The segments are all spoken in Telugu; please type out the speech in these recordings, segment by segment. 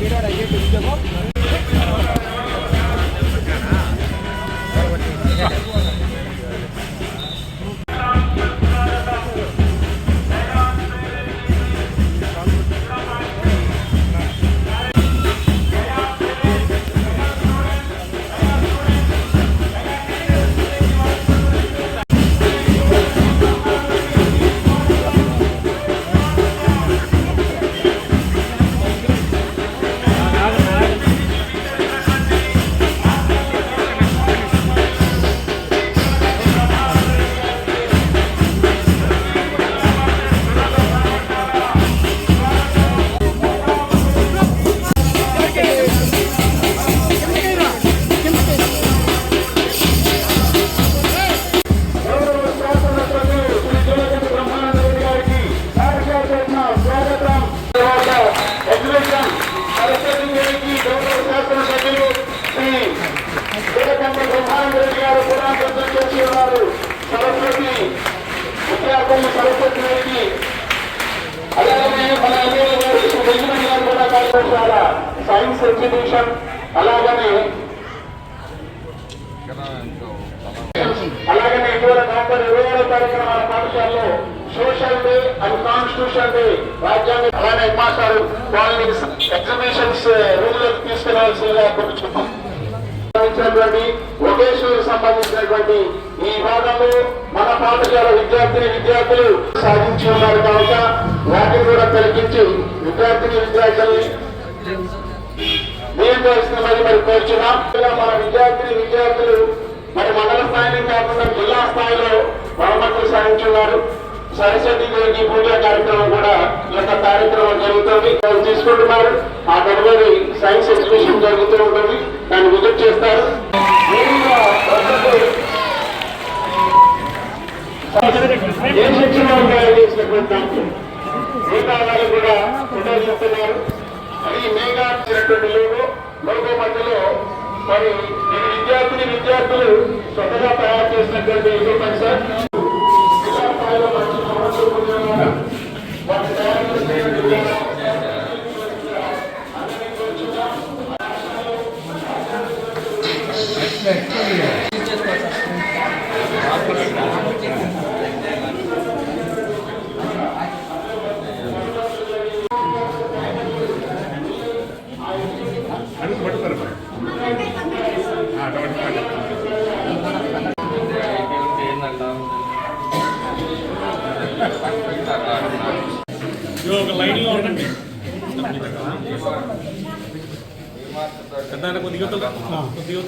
ఉద్యోగం కళాశాల సైన్స్ ఎగ్జిబిషన్ అలాగనే అలాగనే ఇటీవల నవంబర్ ఇరవై ఆరో తారీఖున మన పాఠశాలలో social day and constitution day రాజ్యాంగ అలానే మాస్టర్ వాళ్ళని ఎగ్జిబిషన్స్ రూమ్లోకి తీసుకురావాల్సిందిగా కోరుచున్నాం. సంబంధించినటువంటి వొకేషనల్ సంబంధించినటువంటి ఈ భాగంలో మన పాఠశాల విద్యార్థిని విద్యార్థులు సాధించి ఉన్నారు కనుక నుంచి విద్యార్థిని విద్యార్థుల్ని నియంత్రించిన మరి మరి కోరుచున్నాం మన విద్యార్థిని విద్యార్థులు మరి మండల స్థాయిని కాకుండా జిల్లా స్థాయిలో బహుమతులు సాధించున్నారు. సరస్వతి దేవి పూజ కార్యక్రమం కూడా ఈ యొక్క కార్యక్రమం జరుగుతుంది. వాళ్ళు తీసుకుంటున్నారు. ఆ తదుపరి సైన్స్ ఎగ్జిబిషన్ జరుగుతూ ఉంటుంది. దాన్ని విజిట్ చేస్తారు. మరి ఇది విద్యార్థిని విద్యార్థులు స్వతగా తయారు చేసినటువంటి ఎక్విప్మెంట్ సార్. ఒక లైన్లో ఉండండి పెద్ద కొద్దిగా కొద్దిగా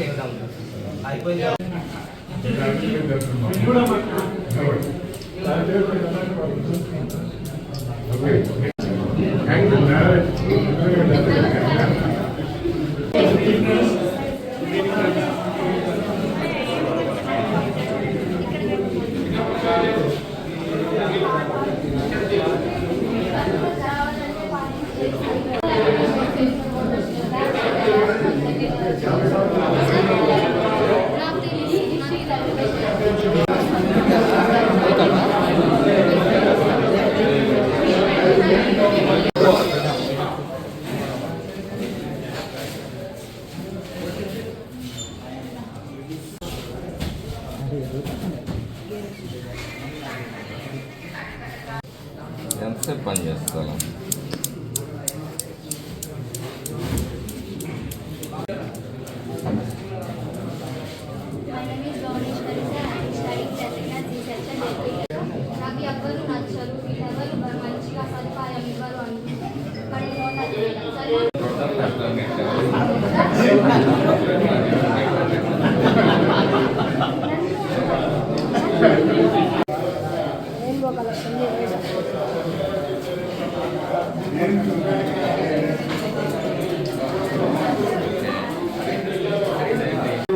ఎగ్జామ్ అయిపోయింది ఎంతసేపు పని చేస్తాను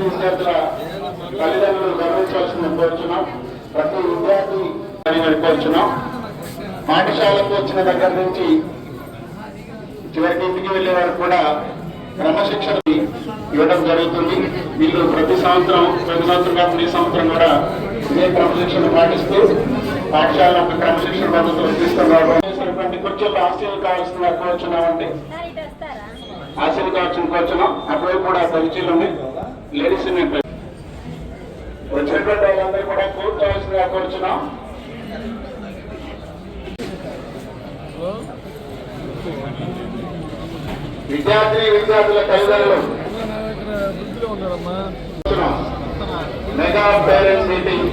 విద్యార్థుల తల్లిదండ్రులు గమనించాల్సిన కోరుచున్నాం ప్రతి విద్యార్థి కోరుచున్నాం పాఠశాలకు వచ్చిన దగ్గర నుంచి చివరికి ఇంటికి వెళ్ళే వారు కూడా క్రమశిక్షణ ఇవ్వడం జరుగుతుంది వీళ్ళు ప్రతి సంవత్సరం ప్రతి సంవత్సరం కాకుండా ఈ సంవత్సరం కూడా ఇదే క్రమశిక్షణ పాటిస్తూ పాఠశాల ఒక క్రమశిక్షణ పద్ధతులు తీసుకురావడం. చేసినటువంటి కుర్చీలు ఆశీలు కావాల్సిన కోరుచున్నామండి ఆశీలు కావాల్సిన కోరుచున్నాం అటువైపు కూడా కుర్చీలు ఉన్నాయి లేడీస్ వచ్చినటువంటి వాళ్ళందరూ కూడా కూర్చోవలసిందిగా కోరుచున్నాం విద్యార్థి విద్యార్థుల తల్లిదండ్రులు. Mega parents meeting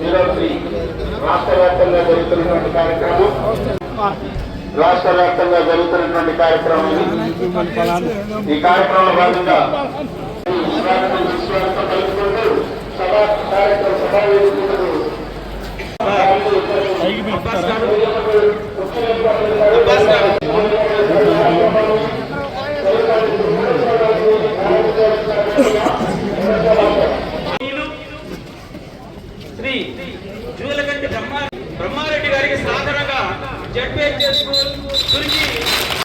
zero three రాష్ట్ర వ్యాప్తంగా జరుగుతున్నటువంటి కార్యక్రమం రాష్ట్ర వ్యాప్తంగా జరుగుతున్నటువంటి కార్యక్రమం ఇది. ఈ కార్యక్రమంలో భాగంగా ఈ స్వాగతం విశ్వాసం కలుపుకుంటూ సభా కార్యక్రమ సభా జడ్పీహెచ్ఎస్ స్కూల్ గురించి